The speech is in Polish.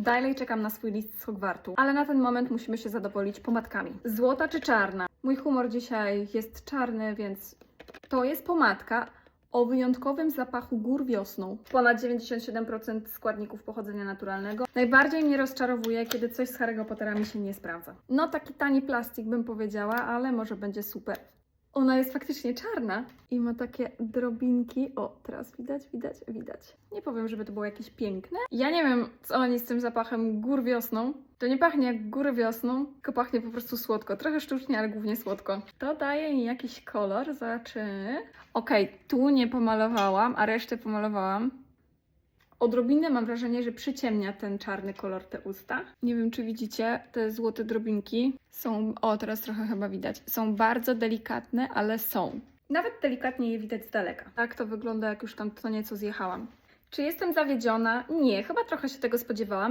Dalej czekam na swój list z Hogwartu, ale na ten moment musimy się zadowolić pomadkami. Złota czy czarna? Mój humor dzisiaj jest czarny, więc to jest pomadka o wyjątkowym zapachu gór wiosną. Ponad 97% składników pochodzenia naturalnego. Najbardziej mnie rozczarowuje, kiedy coś z Harry'ego Pottera mi się nie sprawdza. No taki tani plastik bym powiedziała, ale może będzie super. Ona jest faktycznie czarna i ma takie drobinki. O, teraz widać, widać, widać. Nie powiem, żeby to było jakieś piękne. Ja nie wiem, co oni z tym zapachem gór wiosną. To nie pachnie jak góry wiosną, tylko pachnie po prostu słodko. Trochę sztucznie, ale głównie słodko. To daje mi jakiś kolor, zobaczymy. Okej, tu nie pomalowałam, a resztę pomalowałam. Odrobinę mam wrażenie, że przyciemnia ten czarny kolor te usta. Nie wiem, czy widzicie, te złote drobinki są, o teraz trochę chyba widać, są bardzo delikatne, ale są. Nawet delikatnie je widać z daleka. Tak to wygląda, jak już tam to nieco zjechałam. Czy jestem zawiedziona? Nie, chyba trochę się tego spodziewałam.